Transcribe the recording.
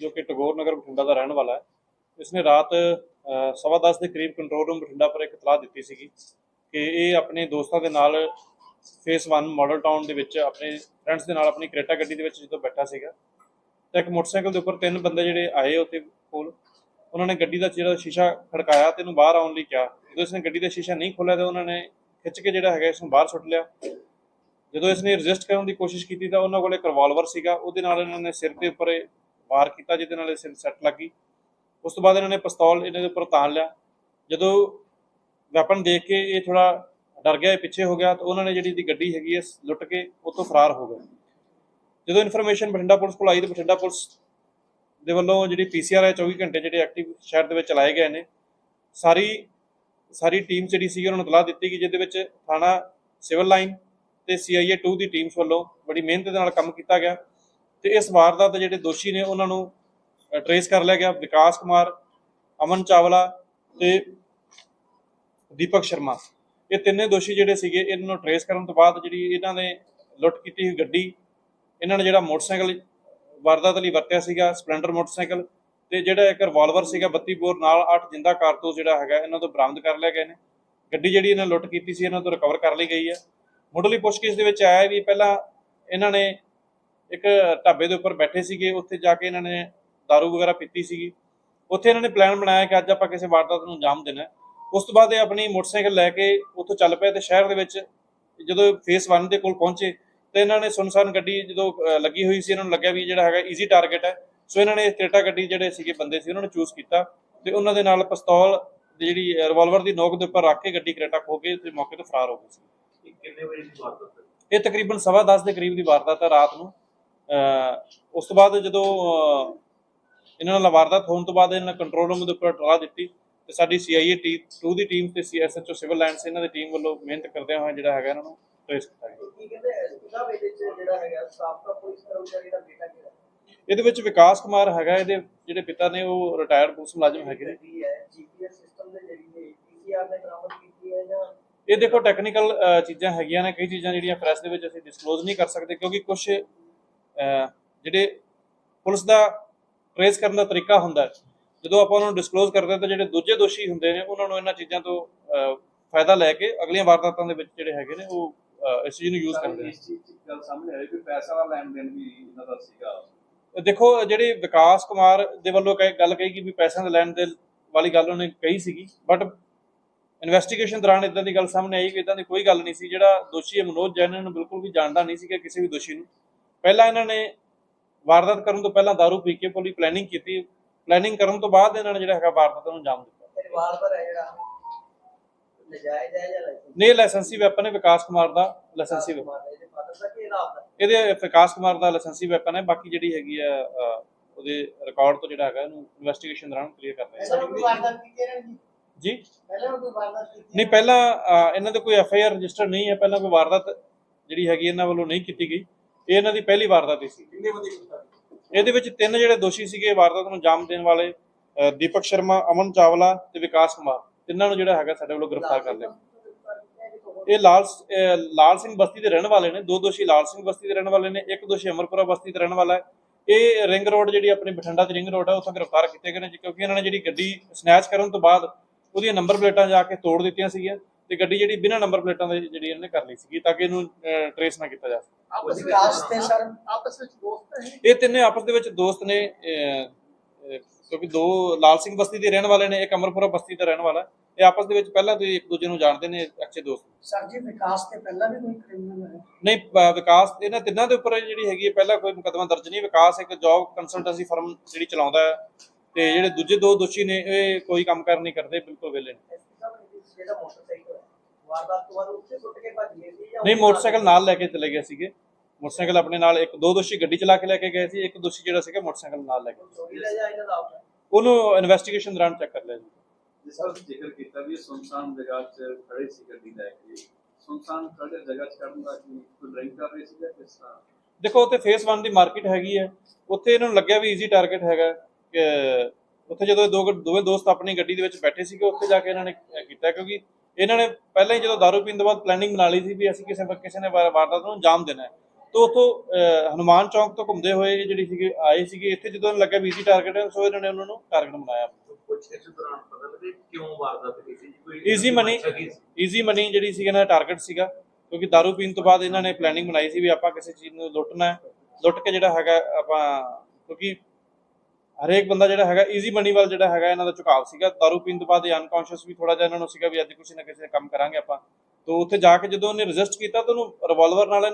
ਜੋ ਕਿ ਟਗੋਰ ਨਗਰ ਬਠਿੰਡਾ ਦਾ ਰਹਿਣ ਵਾਲਾ ਹੈ। ਇਸਨੇ ਰਾਤ ਅ, ਸਵਾ ਦਸ ਦੇ ਕਰੀਬ ਕੰਟਰੋਲ ਰੂਮ ਬਠਿੰਡਾ ਪਰ ਇੱਕ ਇਤਲਾਹ ਦਿੱਤੀ ਸੀਗੀ ਕਿ ਇਹ ਆਪਣੇ ਦੋਸਤਾਂ ਦੇ ਨਾਲ ਫੇਸ 1 ਮਾਡਲ ਟਾਊਨ ਦੇ ਵਿੱਚ ਆਪਣੇ ਫਰੈਂਡਸ ਦੇ ਨਾਲ ਆਪਣੀ ਕਰੇਟਾ ਗੱਡੀ ਦੇ ਵਿੱਚ ਜਦੋਂ ਬੈਠਾ ਸੀਗਾ ਤਾਂ ਇੱਕ ਮੋਟਰਸਾਈਕਲ ਦੇ ਉੱਪਰ ਤਿੰਨ ਬੰਦੇ ਜਿਹੜੇ ਆਏ ਉੱਥੇ ਕੋਲ। ਉਹਨਾਂ ਨੇ ਗੱਡੀ ਦਾ ਜਿਹੜਾ ਸ਼ੀਸ਼ਾ ਖੜਕਾਇਆ ਤੇ ਇਹਨੂੰ ਬਾਹਰ ਆਉਣ ਲਈ ਕਿਹਾ। ਜਦੋਂ ਇਸਨੇ ਗੱਡੀ ਦਾ ਸ਼ੀਸ਼ਾ ਨਹੀਂ ਖੋਲ੍ਹਿਆ ਤਾਂ ਉਹਨਾਂ ਨੇ ਖਿੱਚ ਕੇ ਜਿਹੜਾ ਹੈਗਾ ਇਸ ਨੂੰ ਬਾਹਰ ਸੁੱਟ ਲਿਆ। ਜਦੋਂ ਇਸਨੇ ਰੈਜ਼ਿਸਟ ਕਰਨ ਦੀ ਕੋਸ਼ਿਸ਼ ਕੀਤੀ ਤਾਂ ਉਹਨਾਂ ਕੋਲ ਇੱਕ ਰਿਵਾਲਵਰ ਸੀਗਾ ਉਹਦੇ ਨਾਲ ਇਹਨਾਂ ਨੇ ਸਿਰ ਦੇ ਉੱਪਰ ਵਾਰ ਕੀਤਾ, ਜਿਹਦੇ ਨਾਲ ਇਹ ਸਿਰ ਸੱਟ ਲੱਗੀ ਉਸ ਤੋਂ ਬਾਅਦ ਇਹਨਾਂ ਨੇ ਪਿਸਤੌਲ ਇਹਨਾਂ ਦੇ ਉੱਪਰ ਤਾਣ ਲਿਆ। ਜਦੋਂ ਵੈਪਨ ਦੇਖ ਕੇ ਇਹ ਥੋੜਾ ਡਰ ਗਿਆ, ਇਹ ਪਿੱਛੇ ਹੋ ਗਿਆ, ਤਾਂ ਉਹਨਾਂ ਨੇ ਜਿਹੜੀ ਦੀ ਗੱਡੀ ਹੈਗੀ ਹੈ ਲੁੱਟ ਕੇ ਉੱਥੋਂ ਫਰਾਰ ਹੋ ਗਏ। ਜਦੋਂ ਇਨਫੋਰਮੇਸ਼ਨ ਬਠਿੰਡਾ ਪੁਲਿਸ ਕੋਲ ਆਈ, ਤਾਂ ਬਠਿੰਡਾ ਪੁਲਿਸ ਦੇ ਵੱਲੋਂ ਜਿਹੜੀ ਪੀਸੀਆਰ ਹੈ 24 ਘੰਟੇ ਜਿਹੜੇ ਐਕਟਿਵ ਸ਼ਹਿਰ ਦੇ ਵਿੱਚ ਚਲਾਏ ਗਏ ਨੇ, ਸਾਰੀ ਸਾਰੀ ਟੀਮ ਜਿਹੜੀ ਸੀ ਉਹਨਾਂ ਨੂੰ ਇਤਲਾਹ ਦਿੱਤੀ ਕਿ ਜਿਹਦੇ ਵਿੱਚ ਥਾਣਾ ਸਿਵਲ ਲਾਈਨ ਤੇ ਸੀਆਈਏ 2 ਦੀ ਟੀਮਸ ਵੱਲੋਂ ਬੜੀ ਮਿਹਨਤ ਦੇ ਨਾਲ ਕੰਮ ਕੀਤਾ ਗਿਆ। ਤੇ ਇਸ ਵਾਰਦਾਤ ਦੇ ਜਿਹੜੇ ਦੋਸ਼ੀ ਨੇ, ਉਹਨਾਂ ਨੂੰ ਟਰੇਸ ਕਰ ਲਿਆ ਗਿਆ ਵਿਕਾਸ ਕੁਮਾਰ, ਅਮਨ ਚਾਵਲਾ ਤੇ ਦੀਪਕ ਸ਼ਰਮਾ। ਇਹ ਤਿੰਨੇ ਦੋਸ਼ੀ ਜਿਹੜੇ ਸੀਗੇ, ਇਹਨਾਂ ਨੂੰ ਟਰੇਸ ਕਰਨ ਤੋਂ ਬਾਅਦ ਜਿਹੜੀ ਇਹਨਾਂ ਨੇ ਲੁੱਟ ਕੀਤੀ ਹੋਈ ਗੱਡੀ, ਇਹਨਾਂ ਨੇ ਜਿਹੜਾ ਮੋਟਰਸਾਈਕਲ ਵਾਰਦਾਤ ਲਈ ਵਰਤਿਆ ਸੀਗਾ, ਸਪਲੈਂਡਰ ਮੋਟਰਸਾਈਕਲ ਤੇ ਜਿਹੜਾ ਇੱਕ ਰਿਵਾਲਵਰ ਸੀਗਾ 32 ਬੋਰ ਨਾਲ 8 ਜਿੰਦਾ ਕਾਰਤੂਸ ਜਿਹੜਾ ਹੈਗਾ, ਇਹਨਾਂ ਤੋਂ ਬਰਾਮਦ ਕਰ ਲਿਆ ਗਏ ਨੇ ਗੱਡੀ ਜਿਹੜੀ ਇਹਨਾਂ ਲੁੱਟ ਕੀਤੀ ਸੀ, ਇਹਨਾਂ ਤੋਂ ਰਿਕਵਰ ਕਰ ਲਈ ਗਈ ਹੈ। ਮੁੱਢਲੀ ਪੁੱਛਗਿੱਛ ਦੇ ਵਿੱਚ ਆਇਆ ਵੀ ਪਹਿਲਾਂ ਇਹਨਾਂ ਨੇ ਇੱਕ ਢਾਬੇ ਦੇ ਉੱਪਰ ਬੈਠੇ ਸੀਗੇ ਉੱਥੇ ਜਾ ਕੇ ਇਹਨਾਂ ਨੇ दारू ਵਗੈਰਾ ਪੀਤੀ ਸੀਗੀ। ਉੱਥੇ ਇਹਨਾਂ ਨੇ ਪਲਾਨ ਬਣਾਇਆ ਕਿ ਅੱਜ ਆਪਾਂ ਕਿਸੇ ਵਾਰਦਾਤ ਨੂੰ ਅੰਜਾਮ ਦੇਣਾ। ਉਸ ਤੋਂ ਬਾਅਦ ਇਹ ਆਪਣੀ ਮੋਟਰਸਾਈਕਲ ਲੈ ਕੇ ਉੱਥੋਂ ਚੱਲ ਪਏ ਤੇ ਸ਼ਹਿਰ ਦੇ ਵਿੱਚ ਜਦੋਂ ਫੇਸ 1 ਦੇ ਕੋਲ ਪਹੁੰਚੇ ਤੇ ਇਹਨਾਂ ਨੇ ਸੁਨਸਾਨ ਗੱਡੀ ਜਦੋਂ ਲੱਗੀ ਹੋਈ ਸੀ ਇਹਨਾਂ ਨੂੰ ਲੱਗਿਆ ਵੀ ਜਿਹੜਾ ਹੈਗਾ ਈਜ਼ੀ ਟਾਰਗੇਟ ਹੈ। ਸੋ ਇਹਨਾਂ ਨੇ ਕ੍ਰੇਟਾ ਗੱਡੀ ਜਿਹੜੇ ਸੀਗੇ ਬੰਦੇ ਸੀ ਉਹਨਾਂ ਨੂੰ ਚੂਜ਼ ਕੀਤਾ ਤੇ ਉਹਨਾਂ ਦੇ ਨਾਲ ਪਿਸਤੌਲ ਜਿਹੜੀ ਰਿਵਾਲਵਰ ਦੀ ਨੋਕ ਦੇ ਉੱਪਰ ਰੱਖ ਕੇ ਗੱਡੀ ਕ੍ਰੇਟਾ ਖੋ ਕੇ ਤੇ ਮੌਕੇ ਤੋਂ ਫਰਾਰ ਹੋ ਗਏ ਸੀ। ਕਿੰਨੇ ਵਜੇ ਦੀ ਵਾਰਦਾਤ ਇਹ ਤਕਰੀਬਨ ਸਵਾ ਦਸ ਦੇ ਕਰੀਬ ਦੀ ਵਾਰਦਾਤ ਹੈ ਰਾਤ ਨੂੰ। ਉਸ ਤੋਂ ਬਾਅਦ ਜਦੋਂ ਇਹਨਾਂ ਨਾਲ ਵਾਰਦਾਤ ਹੋਣ ਤੋਂ ਬਾਅਦ ਇਹਨਾਂ ਕੰਟਰੋਲ ਰੂਮ ਦੇ ਉੱਪਰ ਟਰਾ ਦਿੱਤੀ ਤੇ ਸਾਡੀ ਸੀਆਈਏ ਟੀ 2 ਦੀ ਟੀਮ ਤੇ ਸੀਐਸਐਚਓ ਸਿਵਲ ਲਾਈਨਸ ਇਹਨਾਂ ਦੀ ਟੀਮ ਵੱਲੋਂ ਮਿਹਨਤ ਕਰਦੇ ਹੋਏ ਜਿਹੜਾ ਹੈਗਾ ਇਹਨਾਂ ਨੂੰ ਟ੍ਰੇਸ ਕੀਤਾ ਗਿਆ। ਇਹਦੇ ਵਿੱਚ ਵਿਕਾਸ ਕੁਮਾਰ ਹੈਗਾ ਇਹਦੇ ਜਿਹੜੇ ਪਿਤਾ ਨੇ ਉਹ ਰਿਟਾਇਰਡ ਪੁਲਿਸ ਮੁਲਾਜ਼ਮ ਹੈਗੇ ਨੇ। ਜੀਪੀਐਸ ਸਿਸਟਮ ਦੇ ਜਰੀਏ ਪੀਸੀਆਰ ਨੇ ਬਰਾਮਦ ਕੀਤੀ ਹੈ ਜਾਂ? ਇਹ ਦੇਖੋ ਟੈਕਨੀਕਲ ਚੀਜ਼ਾਂ ਹੈਗੀਆਂ ਨੇ ਕਈ ਚੀਜ਼ਾਂ ਜਿਹੜੀਆਂ ਪ੍ਰੈਸ ਦੇ ਵਿੱਚ ਅਸੀਂ ਡਿਸਕਲੋਜ਼ ਨਹੀਂ ਕਰ ਸਕਦੇ ਕਿਉਂਕਿ ਕੁਝ ਜਿਹੜੇ ਪੁਲਿਸ ਦਾ ਟ੍ਰੇਸ ਕਰਨ ਦਾ ਤਰੀਕਾ ਹੁੰਦਾ ਜਦੋਂ ਆਪਾਂ ਉਹਨਾਂ ਨੂੰ ਡਿਸਕਲੋਜ਼ ਕਰਦੇ ਤਾਂ ਜਿਹੜੇ ਦੂਜੇ ਦੋਸ਼ੀ ਹੁੰਦੇ ਨੇ ਉਹਨਾਂ ਨੂੰ ਇਹਨਾਂ ਚੀਜ਼ਾਂ ਤੋਂ ਫਾਇਦਾ ਲੈ ਕੇ ਅਗਲੀਆਂ ਵਾਰਦਾਤਾਂ ਦੇ ਵਿੱਚ ਜਿਹੜੇ ਹੈਗੇ ਨੇ ਉਹ ਇਸ ਚੀਜ਼ ਨੂੰ ਯੂਜ਼ ਕਰਦੇ ਨੇ। ਇਸ ਚੀਜ਼ ਦੀ ਗੱਲ ਸਾਹਮਣੇ ਆਈ ਕਿ ਪੈਸਾ ਦਾ ਲੈਣ ਦੇਣ ਵੀ ਇਹਨਾਂ ਦਾ ਸੀਗਾ। ਦੇਖੋ ਜਿਹੜੇ ਵਿਕਾਸ ਕੁਮਾਰ ਦੇ ਵੱਲੋਂ ਕਹੇ ਗੱਲ ਕਹੀ ਕਿ ਵੀ ਪੈਸਿਆਂ ਦੇ ਲੈਣ ਦੇ ਵਾਲੀ ਗੱਲ ਉਹਨੇ ਕਹੀ ਸੀਗੀ ਬਟ ਇਨਵੈਸਟੀਗੇਸ਼ਨ ਦੌਰਾਨ ਇਦਾਂ ਦੀ ਗੱਲ ਸਾਹਮਣੇ ਆਈ ਕਿ ਇਦਾਂ ਦੀ ਕੋਈ ਗੱਲ ਨਹੀਂ ਸੀ ਜਿਹੜਾ ਦੋਸ਼ੀ ਹੈ ਮਨੋਜ ਜੈਨ ਨੂੰ ਬਿਲਕੁਲ ਵੀ ਜਾਣਦਾ ਨਹੀਂ ਸੀਗਾ ਕਿਸੇ ਵੀ ਦੋਸ਼ੀ ਨੂੰ ਪਹਿਲਾਂ ਇਹਨਾਂ ਨੇ ਵਾਰਦਾਤ ਕਰਨ ਤੋਂ ਪਹਿਲਾਂ दारू ਪੀ ਕੇ ਪੂਰੀ ਪਲੈਨਿੰਗ ਕੀਤੀ। ਪਲੈਨਿੰਗ ਕਰਨ ਤੋਂ ਬਾਅਦ ਇਹਨਾਂ ਨੇ ਜਿਹੜਾ ਹੈਗਾ ਵਾਰਦਾਤ ਨੂੰ ਅੰਜਾਮ ਦਿੱਤਾ। ਪਰਿਵਾਰ ਪਰ ਹੈ ਜਿਹੜਾ ਨਜਾਇਜ਼ ਹੈ ਜਾਂ ਲਾਇਸੈਂਸ ਵੈਪਨ ਹੈ ਵਿਕਾਸ ਕੁਮਾਰ ਦਾ ਲਾਇਸੈਂਸੀ weapon। ਇਹਦੇ ਵਿਕਾਸ ਕੁਮਾਰ ਦਾ ਲਾਇਸੈਂਸੀ ਵੈਪਨ ਹੈ। ਬਾਕੀ ਜਿਹੜੀ ਹੈਗੀ ਆ ਉਹਦੇ ਰਿਕਾਰਡ ਤੋਂ ਜਿਹੜਾ ਹੈਗਾ ਇਹਨੂੰ ਇਨਵੈਸਟੀਗੇਸ਼ਨ ਦੌਰਾਨ ਕਲੀਅਰ ਕਰ ਰਹੇ ਹਾਂ। ਜੀ? ਪਹਿਲਾਂ ਵੀ ਕੋਈ ਵਾਰਦਾਤ ਕੀਤੀ ਨਹੀਂ ਪਹਿਲਾਂ ਇਹਨਾਂ ਦੇ ਕੋਈ ਐਫ ਆਈ ਆਰ ਰਜਿਸਟਰ ਨਹੀਂ ਹੈ। ਪਹਿਲਾਂ ਕੋਈ ਵਾਰਦਾਤ ਜਿਹੜੀ ਹੈਗੀ ਇਹਨਾਂ ਵੱਲੋਂ ਨਹੀਂ ਕੀਤੀ ਗਈ। ਇਹ ਇਹਨਾਂ ਦੀ ਪਹਿਲੀ ਵਾਰਦਾਤ ਹੀ ਸੀ। ਕਿੰਨੇ ਬੰਦੇ ਕੀਤਾ ਇਹਦੇ ਵਿੱਚ ਤਿੰਨ ਜਿਹੜੇ ਦੋਸ਼ੀ ਸੀਗੇ ਵਾਰਦਾਤ ਨੂੰ ਅੰਜਾਮ ਦੇਣ ਵਾਲੇ ਦੀਪਕ ਸ਼ਰਮਾ ਅਮਨ ਚਾਵਲਾ ਤੇ ਵਿਕਾਸ ਕੁਮਾਰ। ਤਿੰਨਾਂ ਨੂੰ ਜਿਹੜਾ ਹੈਗਾ ਸਾਡੇ ਵੱਲੋਂ ਗ੍ਰਿਫਤਾਰ ਕਰ ਲਿਆ। ਇਹ ਲਾਲ ਲਾਲ ਸਿੰਘ ਬਸਤੀ ਦੇ ਰਹਿਣ ਵਾਲੇ ਨੇ। ਦੋ ਦੋਸ਼ੀ ਲਾਲ ਸਿੰਘ ਬਸਤੀ ਦੇ ਰਹਿਣ ਵਾਲੇ ਨੇ ਇੱਕ ਦੋਸ਼ੀ ਅਮਰਪੁਰਾ ਬਸਤੀ ਦੇ ਰਹਿਣ ਵਾਲਾ ਹੈ। ਇਹ ਰਿੰਗ ਰੋਡ ਜਿਹੜੀ ਆਪਣੀ ਬਠਿੰਡਾ ਦੀ ਰਿੰਗ ਰੋਡ ਹੈ ਉੱਥੋਂ ਗ੍ਰਿਫਤਾਰ ਕੀਤੇ ਗਏ ਨੇ ਜੀ, ਕਿਉਂਕਿ ਇਹਨਾਂ ਨੇ ਜਿਹੜੀ ਗੱਡੀ ਸਨੈਚ ਕਰਨ ਤੋਂ ਬਾਅਦ ਉਹਦੀਆਂ ਨੰਬਰ ਪਲੇਟਾਂ ਜਾ ਕੇ ਤੋੜ ਦਿੱਤੀਆਂ ਸੀਗੀਆਂ। ਤੇ ਗੱਡੀ ਜਿਹੜੀ ਬਿਨਾਂ ਨੰਬਰ ਪਲੇਟਾਂ ਦੇ ਜਿਹੜੀ ਇਹਨਾਂ ਨੇ ਕਰ ਲਈ ਸੀਗੀ ਤਾਂ ਕਿ ਇਹਨੂੰ ਟਰੇਸ ਨਾ ਕੀਤਾ ਜਾ ਸਕੇ। ਆਪਸ ਵਿਕਾਸ ਤੇ ਸਰ? ਆਪਸ ਵਿੱਚ ਦੋਸਤ ਹੈ ਇਹ? ਤਿੰਨੇ ਆਪਸ ਦੇ ਵਿੱਚ ਦੋਸਤ ਨੇ ਕਿਉਂਕਿ ਦੋ ਲਾਲ ਸਿੰਘ ਬਸਤੀ ਦੇ ਰਹਿਣ ਵਾਲੇ ਨੇ ਇੱਕ ਅਮਰਪੁਰਾ ਬਸਤੀ ਦਾ ਰਹਿਣ ਵਾਲਾ। ਇਹ ਆਪਸ ਦੇ ਵਿੱਚ ਪਹਿਲਾਂ ਤੋਂ ਇੱਕ ਦੂਜੇ ਨੂੰ ਜਾਣਦੇ ਨੇ ਅੱਛੇ ਦੋਸਤ। ਸਰ ਜੀ ਵਿਕਾਸ ਤੇ ਪਹਿਲਾਂ ਵੀ ਕੋਈ ਕ੍ਰਿਮੀਨਲ ਹੈ ਨਹੀਂ ਵਿਕਾਸ ਇਹਨਾਂ ਤਿੰਨਾਂ ਦੇ ਉੱਪਰ ਜਿਹੜੀ ਹੈਗੀ ਹੈ ਪਹਿਲਾਂ ਕੋਈ ਮੁਕੱਦਮਾ ਦਰਜ ਨਹੀਂ। ਵਿਕਾਸ ਇੱਕ ਜੌਬ ਕੰਸਲਟੈਂਸੀ ਫਰਮ ਜਿਹੜੀ ਚਲਾਉਂਦਾ ਹੈ ਤੇ ਜਿਹੜੇ ਦੂਜੇ ਦੋ ਦੋਸ਼ੀ ਨੇ ਇਹ ਕੋਈ ਕੰਮ ਕਰ ਨਹੀਂ ਕਰਦੇ ਬਿਲਕੁਲ ਵਿਹਲੇ ਨੇ। ਜਿਹੜਾ ਮੋਟਰਸਾਈਕਲ ਹੈ ਵਾਰਦਾਤ ਤੋਂ ਬਾਅਦ ਉੱਥੇ ਸੁੱਟ ਕੇ ਭੱਜ ਗਏ ਸੀ ਜਾਂ ਨਹੀਂ ਮੋਟਰਸਾਈਕਲ ਨਾਲ ਲੈ ਕੇ ਚਲੇ ਗਏ ਸੀਗੇ। ਮੋਟਰਸਾਈਕਲ ਆਪਣੇ ਨਾਲ ਇੱਕ ਦੋ ਦੋਸ਼ੀ ਗੱਡੀ ਚਲਾ ਕੇ ਲੈ ਕੇ ਗਏ ਸੀ ਇੱਕ ਦੋਸ਼ੀ ਜਿਹੜਾ ਸੀਗਾ ਮੋਟਰਸਾਈਕਲ ਨਾਲ ਲੈ ਕੇ ਗਏ। ਚੋਰੀ ਲੈ ਜਾ ਇਹਨਾਂ ਦਾ ਆਪਣਾ। ਉਹਨੂੰ ਇਨਵੈਸਟੀਗੇਸ਼ਨ ਦੌਰਾਨ ਚੈੱਕ ਕਰ ਲਿਆ ਜੀ। ਜਿਸ ਤਰ੍ਹਾਂ ਤੁਸੀਂ ਜ਼ਿਕਰ ਕੀਤਾ ਵੀ ਇਹ ਸੁਨਸਾਨ ਜਗ੍ਹਾ 'ਚ ਖੜੇ ਸੀ ਗੱਡੀ ਲੈ ਕੇ। ਸੁਨਸਾਨ ਖੜੇ ਜਗ੍ਹਾ 'ਚ ਕਰਨ ਦਾ ਕੀ ਕੋਈ ਡਰਿੰਕ ਕਰ ਰਹੇ ਸੀ ਜਾਂ ਕਿਸ ਤਰ੍ਹਾਂ? ਦੇਖੋ ਉੱਥੇ ਫੇਸ 1 ਦੀ ਮਾਰਕੀਟ ਹੈਗੀ ਹੈ। ਉੱਥੇ ਇਹਨਾਂ ਨੂੰ ਲੱਗਿਆ ਵੀ ਈਜ਼ੀ ਟਾਰਗੇਟ ਹੈਗਾ ਕਿ ਉੱਥੇ ਜਦੋਂ ਇਹ ਦੋ ਦੋਵੇਂ ਦੋਸਤ ਆਪਣੀ ਗੱਡੀ ਦੇ ਵਿੱਚ ਬੈਠੇ ਸੀਗੇ ਉੱਥੇ ਜਾ ਕੇ ਇਹਨਾਂ ਨੇ ਕੀਤਾ। ਕਿਉਂਕਿ ਇਹਨਾਂ ਨੇ ਪਹਿਲਾਂ ਹੀ ਜਦੋਂ ਦਾਰੂ ਪੀਣ ਤੋਂ ਬਾਅਦ ਪਲੈਨਿੰਗ ਬਣਾ ਲਈ ਸੀ ਵੀ ਅਸੀਂ ਕਿਸੇ ਕਿਸੇ ਨੇ ਵਾਰ- ਵਾਰਦਾਤ ਨੂੰ ਅੰਜਾਮ ਦੇਣਾ ਹੈ ਤੋਂ ਉਤੋਂ ਹਨੂਮਾਨ ਚੌਂਕ ਤੋਂ ਘੁੰਮਦੇ ਹੋਏ ਇਹ ਜਿਹੜੀ ਸੀਗੇ ਆਏ ਸੀਗੇ ਇੱਥੇ ਜਦੋਂ ਇਹਨਾਂ ਲੱਗਾ ਵੀਜ਼ੀ ਟਾਰਗੇਟ ਹੈ ਸੋ ਇਹਨਾਂ ਨੇ ਉਹਨਾਂ ਨੂੰ ਟਾਰਗੇਟ ਬਣਾਇਆ। ਹੈਗੀ ਸੀ। ਈਜ਼ੀ ਮਨੀ ਜਿਹੜੀ ਸੀ ਇਹਨਾਂ ਦਾ ਟਾਰਗੇਟ ਸੀਗਾ ਕਿਉਂਕਿ दारू ਪੀਣ ਤੋਂ ਬਾਅਦ ਇਹਨਾਂ ਨੇ ਪਲੈਨਿੰਗ ਬਣਾਈ ਸੀ ਵੀ ਆਪਾਂ ਕਿਸੇ ਚੀਜ਼ ਨੂੰ ਲੁੱਟਣਾ ਹੈ ਲੁੱਟ ਕੇ ਜਿਹੜਾ ਹੈਗਾ ਆਪਾਂ ਕਿਉਂਕਿ ਹਰੇਕ ਬੰਦਾ ਜਿਹੜਾ ਹੈਗਾ ਈਜ਼ੀ ਮਨੀ ਵੱਲ ਜਿਹੜਾ ਹੈਗਾ ਇਹਨਾਂ ਦਾ ਝੁਕਾਅ ਸੀਗਾ। दारू ਪੀਣ ਤੋਂ ਬਾਅਦ ਅਨਕੌਂਸ਼ੀਅਸ ਵੀ ਥੋੜਾ ਜਿਹਾ ਇਹਨਾਂ ਨੂੰ ਸੀਗਾ ਵੀ ਅੱਜ ਕਿਸੇ ਨਾ ਕਿਸੇ ਕੰਮ ਕਰਾਂਗੇ ਆਪਾਂ। ਤੋਂ ਉੱਥੇ ਜਾ ਕੇ ਜਦੋਂ ਉਹਨੇ ਰਜਿਸਟ ਕੀਤਾ ਤਾਂ ਉਹਨੂੰ ਰਿਵਾਲਵਰ ਨਾਲ ਇਹਨੇ